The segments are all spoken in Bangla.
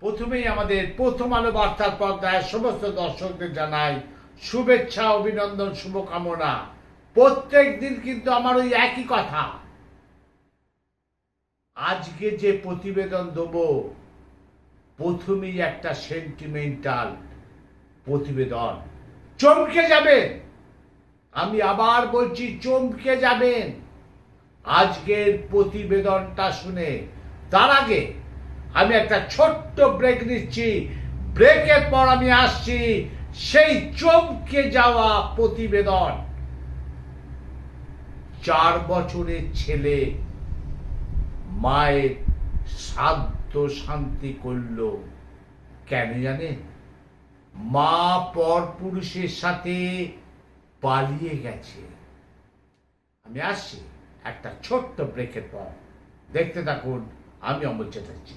প্রথমেই আমাদের প্রথম আলো বার্তার পর্দায় সমস্ত দর্শকদের জানাই শুভেচ্ছা, অভিনন্দন, শুভকামনা। প্রত্যেক দিন কিন্তু আমার ওই একই কথা। আজকে যে প্রতিবেদন দেব, প্রথমেই একটা সেন্টিমেন্টাল প্রতিবেদন। চমকে যাবেন। আমি আবার বলছি, চমকে যাবেন। আজকের প্রতিবেদনটা শুনে, তার আগে আমি একটা ছোট্ট ব্রেক নিচ্ছি। ব্রেকের পর আমি আসছি সেই চমকে যাওয়া প্রতিবেদন। চার বছরের ছেলে মায়ের সাধ্য শান্তি করল। কেন জানেন মা পর পুরুষের সাথে পালিয়ে গেছে। আমি আসছি একটা ছোট্ট ব্রেকের পর। দেখতে থাকুন, আমি অমল চ্যাটার্জি।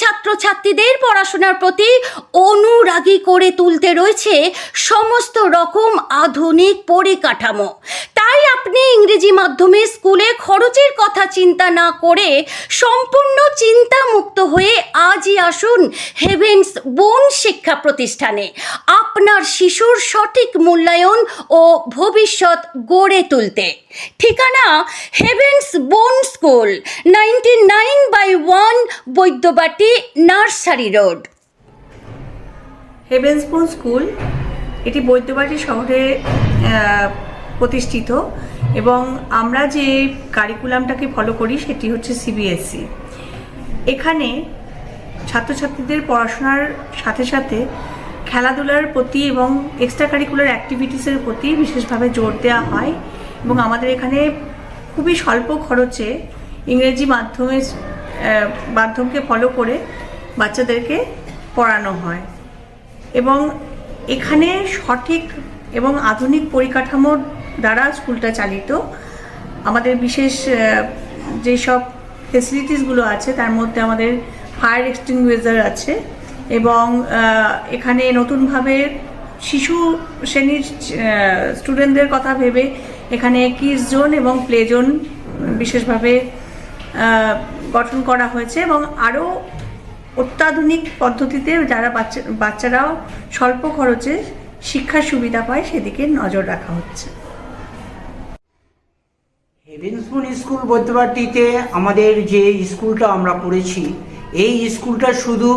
ছাত্রছাত্রীদের পড়াশোনার প্রতি অনুরাগী করে তুলতে রয়েছে সমস্ত রকম আধুনিক পরিকাঠামো। তাই আপনি ইংরেজি মাধ্যমে স্কুলে খরচের কথা চিন্তা না করে সম্পূর্ণ চিন্তামুক্ত হয়ে আজই আসুন হেভেন্স বোন শিক্ষা প্রতিষ্ঠানে। আপনার শিশুর সঠিক মূল্যায়ন ও ভবিষ্যৎ গড়ে তুলতে। ঠিকানা হেভেন্স বোন school ninety nine by one Baidyabati nursery road. হেভেন্সপুর school এটি বৈদ্যবাটি শহরে প্রতিষ্ঠিত এবং আমরা যে কারিকুলামটাকে ফলো করি সেটি হচ্ছে সিবিএসসি এখানে ছাত্রছাত্রীদের পড়াশোনার সাথে সাথে খেলাধুলার প্রতি এবং এক্সট্রা কারিকুলার অ্যাক্টিভিটিসের প্রতি বিশেষভাবে জোর দেওয়া হয়। এবং আমাদের এখানে খুবই স্বল্প খরচে ইংরেজি মাধ্যমে মাধ্যমকে ফলো করে বাচ্চাদেরকে পড়ানো হয়। এবং এখানে সঠিক এবং আধুনিক পরিকাঠামোর দ্বারা স্কুলটা চালিত। আমাদের বিশেষ যেসব ফেসিলিটিসগুলো আছে, তার মধ্যে আমাদের ফায়ার এক্সটিংগুইজার আছে এবং এখানে নতুনভাবে শিশু, শ্রেণির স্টুডেন্টদের কথা ভেবে এখানে কিস জোন এবং প্লে জোন বিশেষভাবে গঠন করা হয়েছে এবং আরও অত্যাধুনিক পদ্ধতিতে যারা বাচ্চা, বাচ্চারাও স্বল্প খরচে শিক্ষার সুবিধা পায় সেদিকে নজর রাখা হচ্ছে। হেভেন্সবুন স্কুল বৈদ্যবাটিতে আমাদের যে স্কুলটা আমরা পড়েছি, এই স্কুলটা শুধু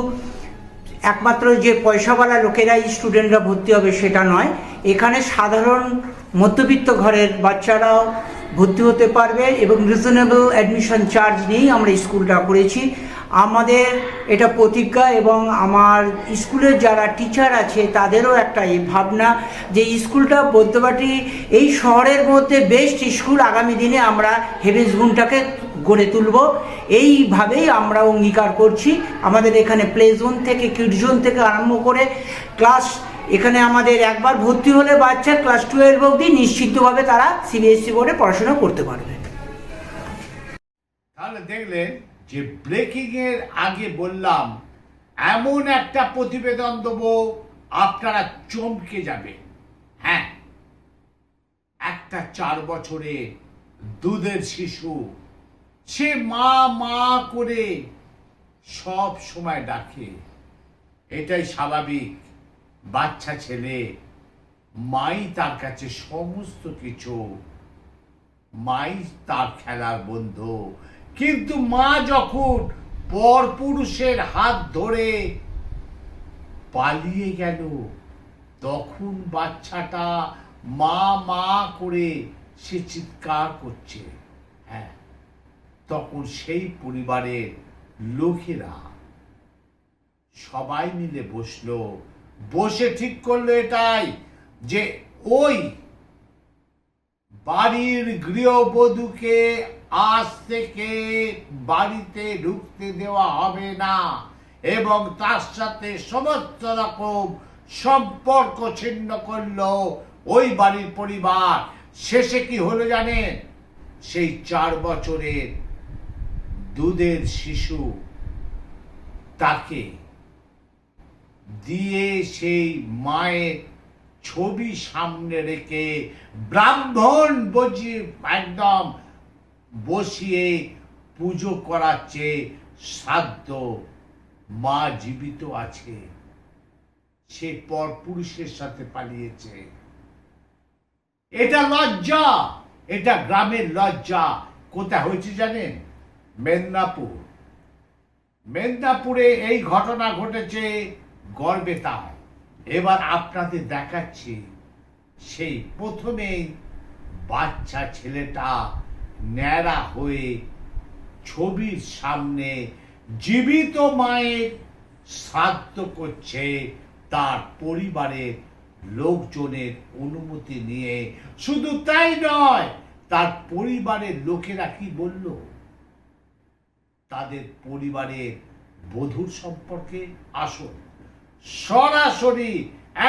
একমাত্র যে পয়সাওয়ালা লোকেরাই স্টুডেন্টরা ভর্তি হবে সেটা নয়, এখানে সাধারণ মধ্যবিত্ত ঘরের বাচ্চারাও ভর্তি হতে পারবে এবং রিজনেবল অ্যাডমিশন চার্জ নিয়েই আমরা স্কুলটা করেছি। আমাদের এটা প্রতিজ্ঞা এবং আমার স্কুলের যারা টিচার আছে, তাদেরও একটা এই ভাবনা যে স্কুলটা বৈদ্যবাটি এই শহরের মধ্যে বেস্ট স্কুল আগামী দিনে আমরা হেভেন্সবুনটাকে গড়ে তুলব। এইভাবেই আমরা অঙ্গীকার করছি। আমাদের এখানে প্লে জোন থেকে কিড জোন থেকে আরম্ভ করে ক্লাস এখানে আমাদের একবার ভর্তি হলে বাচ্চা ক্লাস টুয়েলভ অবধি নিশ্চিতভাবে তারা সিবিএসসি বোর্ডে পড়াশোনা করতে পারবে। তাহলে দেখলেন যে ব্রেকিং এর আগে বললাম, এমন একটা প্রতিবেদন দেবো, আপনারা চমকে যাবে। হ্যাঁ একটা চার বছরে দুধের শিশু, সে মা মা করে সব সময় ডাকে। এটাই স্বাভাবিক। বাচ্চা ছেলে, মাই তার কাছে সমস্ত কিছু। মাই তার খেলার বন্ধু। কিন্তু মা যখন পর পুরুষের হাত ধরে পালিয়ে গেল, তখন বাচ্চাটা মা মা করে সে চিৎকার করছে। হ্যাঁ তখন সেই পরিবারের লোকেরা সবাই মিলে বসল বসে ঠিক করল এটাই যে ওই বাড়ির গৃহবধূকে আজ থেকে বাড়িতে ঢুকতে দেওয়া হবে না এবং তার সাথে সমস্ত রকম সম্পর্ক ছিন্ন করল ওই বাড়ির পরিবার। শেষে কি হলো জানেন? সেই চার বছরের দুধের শিশু তাকে দিয়ে সেই মায়ের ছবি সামনে রেখে ব্রাহ্মণ বসিয়ে একদম বসিয়ে পুজো করাচ্ছে সাধ্য মা জীবিত আছে। সে পর পুরুষের সাথে পালিয়েছে। এটা লজ্জা, এটা গ্রামের লজ্জা। কোথায় হয়েছে জানেন? মেদিনীপুর। মেদিনীপুরে এই ঘটনা ঘটেছে গর্বে তাই এবার আপনাদের দেখাচ্ছি সেই প্রথমেই বাচ্চা ছেলেটা ন্যাড়া হয়ে ছবির সামনে জীবিত মায়ের শ্রাদ্ধ করছে তার পরিবারের লোকজনের অনুমতি নিয়ে। শুধু তাই নয়, তার পরিবারের লোকেরা কি বলল? তাদের পরিবারের বধূর সম্পর্কে আসুন। সরাসরি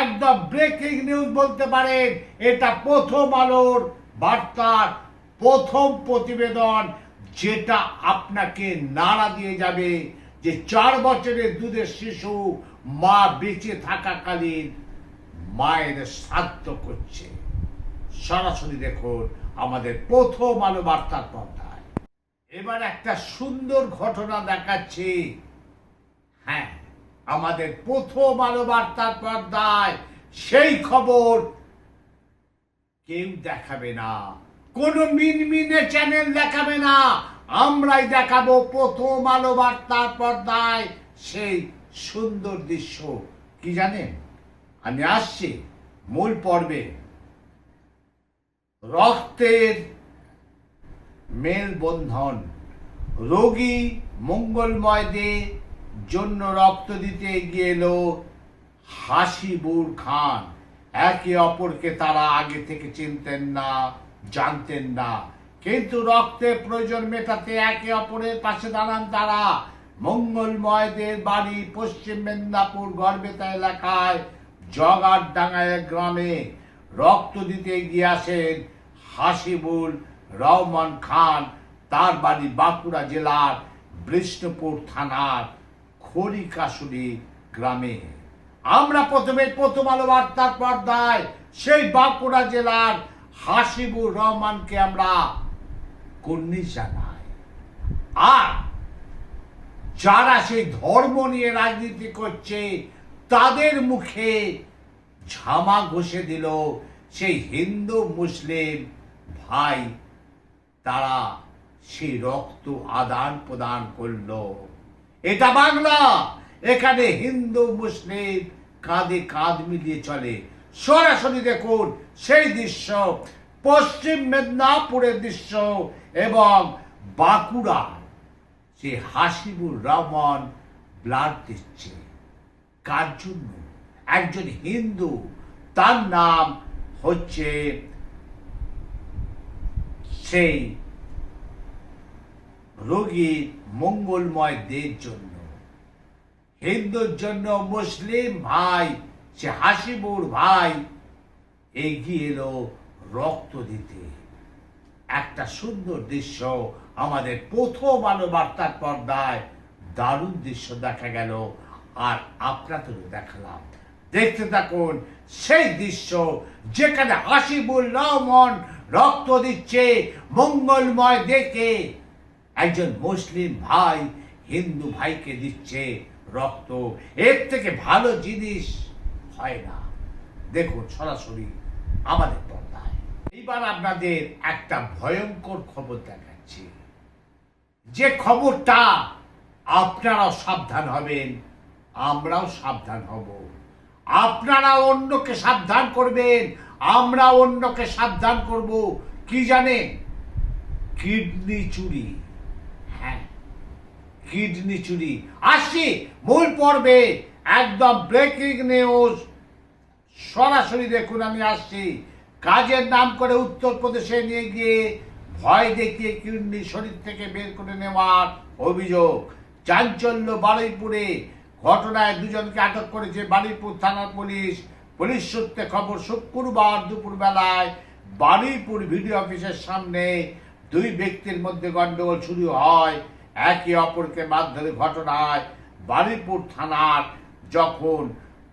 একদম ব্রেকিং নিউজ বলতে পারেন, এটা প্রথম আলোর বার্তার প্রথম প্রতিবেদন যেটা আপনাকে নাড়া দিয়ে যাবে যে চার বছরের দুধের শিশু মা বেঁচে থাকাকালীন মায়ের শ্রাদ্ধ করছে। সরাসরি দেখুন আমাদের প্রথম আলো বার্তার পর্দায়। এবার একটা সুন্দর ঘটনা দেখাচ্ছি। হ্যাঁ। আমাদের প্রথম আলো বার্তার পর্দায় সেই খবর কেউ দেখাবে না। কোনো মিনমিনে চ্যানেল দেখাবে না। আমরাই দেখাবো প্রথম আলো বার্তার পর্দায় সেই সুন্দর দৃশ্য। কি জানেন? আমি আসছি মূল পর্বে। রক্তের মেলবন্ধন। রোগী মঙ্গলময় দে জন্য রক্ত দিতে এগিয়ে এলো হাসিবুর খান। একে অপরকে তারা আগে থেকে চিনতেন না, জানতেন না। কিন্তু রক্তের প্রয়োজন মেটাতে একে অপরের পাশে দাঁড়ান তারা। মঙ্গলময়দের বাড়ি পশ্চিম মেদিনীপুর গড়বেতা এলাকায়, জগারডাঙ্গায় গ্রামে রক্ত দিতে গিয়ে আসেন হাসিবুল রহমান খান। তার বাড়ি বাঁকুড়া জেলার বিষ্ণুপুর থানার খড়িকাশুরি গ্রামে। আমরা প্রথমে প্রথম আলো বার্তার পর্দায় সেই বাঁকুড়া জেলার হাসিবুর রহমানকে আমরা কর্নি জানাই। আর যারা সেই ধর্ম নিয়ে রাজনীতি করছে, তাদের মুখে ঝামা ঘষে দিল সেই হিন্দু, মুসলিম ভাই। তারা সেই রক্ত আদান প্রদান করল। এটা বাংলা। এখানে হিন্দু, মুসলিম, কাঁধে কাঁধ মিলিয়ে চলে। সরাসরি দেখুন, সেই দৃশ্য, পশ্চিম মেদিনীপুরের দৃশ্য এবং বাঁকুড়া সে হাসিবুর রহমান ব্লাড দিচ্ছে। কার জন্য? একজন হিন্দু, তার নাম হচ্ছে সেই রোগীর মঙ্গলময় দের জন্য। হিন্দুর জন্য মুসলিম ভাই, সে হাসিবুর ভাই, এগিয়ে এলো রক্ত দিতে। একটা সুন্দর দৃশ্য আমাদের প্রথম আলো বার্তার পর্দায় দারুণ দৃশ্য দেখা গেল, আর আপনাদেরও দেখালাম। দেখতে থাকুন সেই দৃশ্য যেখানে হাসিবুল রহমান রক্ত দিচ্ছে মঙ্গলময় দেখে একজন মুসলিম ভাই হিন্দু ভাইকে দিচ্ছে রক্ত। এর থেকে ভালো জিনিস হয় না। দেখুন সরাসরি আমাদের পর্দায়। এইবার আপনাদের একটা ভয়ঙ্কর খবর দেখাচ্ছি। যে খবরটা আপনারাও সাবধান হবেন, আমরাও সাবধান হব। আপনারা অন্যকে সাবধান করবেন, আমরা অন্যকে সাবধান করব। কি জানেন? কিডনি চুরি। কিডনি চুরি। আসছি, মূল পর্বে একদম ব্রেকিং নিউজ সরাসরি দেখুন, আমি আসছি। কাজের নাম করে উত্তরপ্রদেশে নিয়ে গিয়ে ভয় দেখিয়ে কিডনি শরীর থেকে বের করে নেওয়ার অভিযোগ। চাঞ্চল্য বারুইপুরে ঘটনায় দুজনকে আটক করেছে বারুইপুর থানার পুলিশ। পুলিশ সূত্রে খবর, শুক্রবার দুপুর বেলায় বারুইপুর ভিডিও অফিসের সামনে দুই ব্যক্তির মধ্যে গন্ডগোল শুরু হয়। একে অপরকে মারধরে ঘটনায় বারুইপুর থানার যখন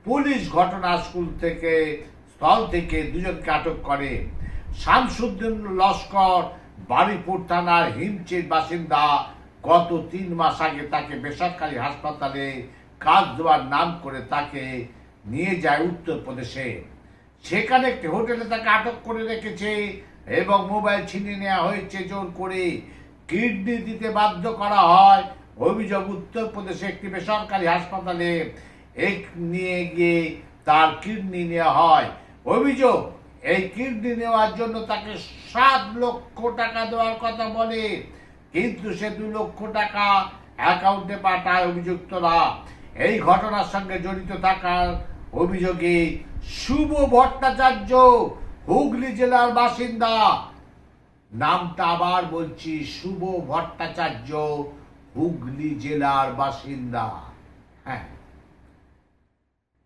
পুলিশ ঘটনা স্কুল থেকে, স্থল থেকে দুজনকে আটক করে, শামসুদ্দিন লস্কর বারুইপুর থানার হিমচির বাসিন্দা গত তিন মাস আগে তাকে বেসরকারি হাসপাতালে কাজ দেওয়ার নাম করে তাকে নিয়ে যায় উত্তরপ্রদেশে। সেখানে একটি হোটেলে তাকে আটক করে রেখেছে এবং মোবাইল ছিনিয়ে নেওয়া হয়েছে জোর করে। কিডনি দিতে বাধ্য করা হয়। অভিযোগ উত্তরপ্রদেশে একটি বেসরকারি হাসপাতালে এক নিয়ে গিয়ে তার কিডনি নেওয়া হয়। অভিযোগ, এই কিডনি নেওয়ার জন্য তাকে সাত লক্ষ টাকা দেওয়ার কথা বলে, কিন্তু সে দু লক্ষ টাকা অ্যাকাউন্টে পাঠায় অভিযুক্তরা। এই ঘটনার সঙ্গে জড়িত থাকার অভিযোগে শুভ ভট্টাচার্য, হুগলি জেলার বাসিন্দা নামটা আবার বলছি, শুভ ভট্টাচার্য, হুগলি জেলার বাসিন্দা। হ্যাঁ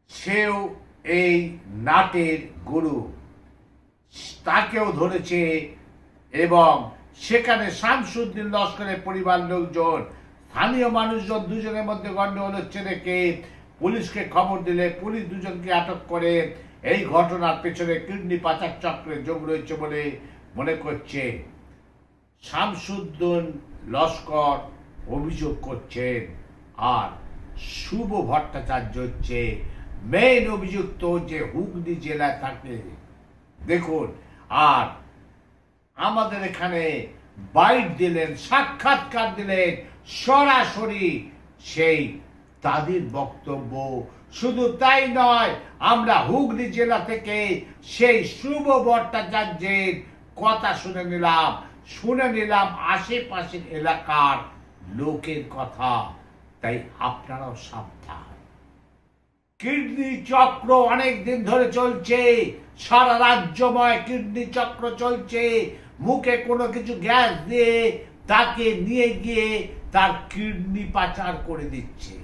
সেও এই নাটের গুরু। তাকেও ধরেছে এবং সেখানে শামসুদ্দিন লস্করের পরিবার লোকজন, স্থানীয় মানুষজন দুজনের মধ্যে গন্ডগোল হচ্ছে দেখে পুলিশকে খবর দিলে পুলিশ দুজনকে আটক করে। এই ঘটনার পেছনে কিডনি পাচার চক্রে যোগ রয়েছে বলে মনে করছে, শামসুদ্দিন লস্কর অভিযোগ করছেন আর শুভ ভট্টাচার্য হচ্ছে মেইন অভিযুক্ত যে হুগলি জেলায় থাকে। দেখুন, আর আমাদের এখানে বাইট দিলেন, সাক্ষাৎকার দিলেন, সরাসরি সেই তাদের বক্তব্য। শুধু তাই নয়, আমরা হুগলি জেলা থেকে সেই শুভ ভট্টাচার্যের কথা শুনে নিলাম শুনে নিলাম আশেপাশের এলাকার লোকের কথা। তাই আপনারাও সাবধান। কিডনি চক্র অনেক দিন ধরে চলছে, সারা রাজ্যময় কিডনি চক্র চলছে। মুখে কোনো কিছু গ্যাস দিয়ে তাকে নিয়ে গিয়ে তার কিডনি পাচার করে দিচ্ছে।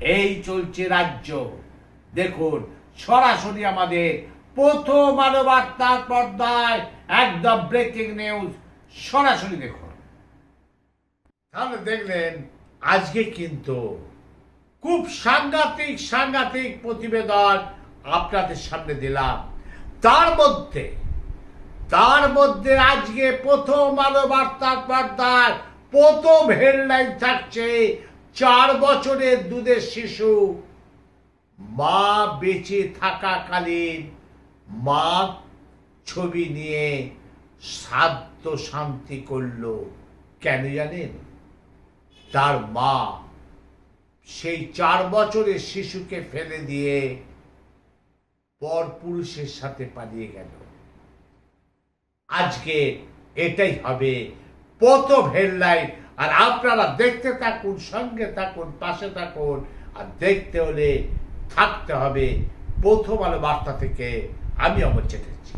এই চলছে রাজ্য। দেখুন, সরাসরি আমাদের প্রথম আলো বার্তার পর্দায় একদম ব্রেকিং নিউজ সরাসরি দেখুন। তাহলে দেখলেন, আজকে কিন্তু খুব সাংঘাতিক সাংঘাতিক প্রতিবেদন আপনাদের সামনে দিলাম। তার মধ্যে তার মধ্যে আজকে প্রথম আলো বার্তার পর্দায় প্রথম হেডলাইন থাকছে, চার বছরের দুধের শিশু মা বেঁচে থাকাকালীন মা ছবি নিয়ে সাধ্য শান্তি করল কেন জানেন? তার মা সেই চার বছরের শিশুকে ফেলে দিয়ে পর পুরুষের সাথে পালিয়ে গেল। আজকে এটাই হবে প্রথম হেডলাইন আর আপনারা দেখতে থাকুন, সঙ্গে থাকুন, পাশে থাকুন, আর দেখতে হলে থাকতে হবে প্রথম আলো বার্তা থেকে। আমি অমর চ্যাটার্জি